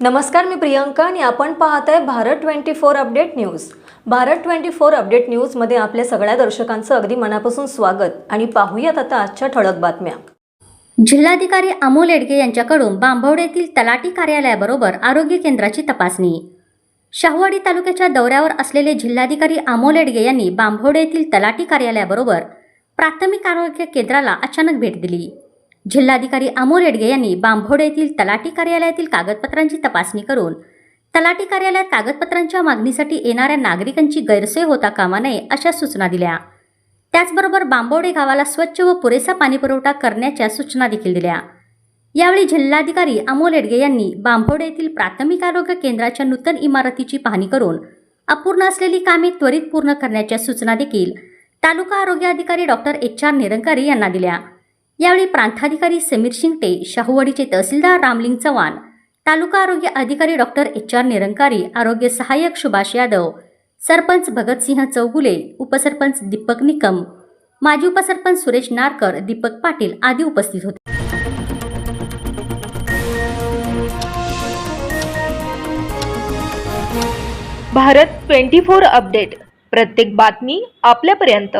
नमस्कार मी प्रियंका आणि आपण पाहत आहे Bharat twenty four update news. Bharat twenty four update न्यूजमध्ये आपल्या सगळ्या दर्शकांचं अगदी मनापासून स्वागत आणि पाहूयात आता आजच्या ठळक बातम्या. जिल्हाधिकारी अमोल एडगे यांच्याकडून बांबवडेतील तलाटी तलाठी कार्यालयाबरोबर आरोग्य केंद्राची तपासणी. शाहूवाडी तालुक्याच्या दौऱ्यावर असलेले जिल्हाधिकारी अमोल एडगे यांनी बांभवडे येथील तलाठी कार्यालयाबरोबर प्राथमिक आरोग्य केंद्राला अचानक भेट दिली. जिल्हाधिकारी अमोल एडगे यांनी बांभोडे येथील तलाठी कार्यालयातील कागदपत्रांची तपासणी करून तलाठी कार्यालयात कागदपत्रांच्या मागणीसाठी येणाऱ्या नागरिकांची गैरसोय होता कामा नये अशा सूचना दिल्या. त्याचबरोबर बांबवडे गावाला स्वच्छ व पुरेसा पाणीपुरवठा करण्याच्या सूचना देखील दिल्या. यावेळी जिल्हाधिकारी अमोल एडगे यांनी बांभवडे येथील प्राथमिक आरोग्य केंद्राच्या नूतन इमारतीची पाहणी करून अपूर्ण असलेली कामे त्वरित पूर्ण करण्याच्या सूचना देखील तालुका आरोग्य अधिकारी डॉक्टर एच आर निरंकारी यांना दिल्या. यावेळी प्रांताधिकारी समीर शिंगटे शाहूवाडीचे तहसीलदार रामलिंग चव्हाण तालुका आरोग्य अधिकारी डॉक्टर एच आर निरंकारी आरोग्य सहाय्यक सुभाष यादव सरपंच भगतसिंह चौगुले उपसरपंच दीपक निकम माजी उपसरपंच सुरेश नारकर दीपक पाटील आदी उपस्थित होते. Bharat twenty four update. प्रत्येक बातमी आपल्यापर्यंत.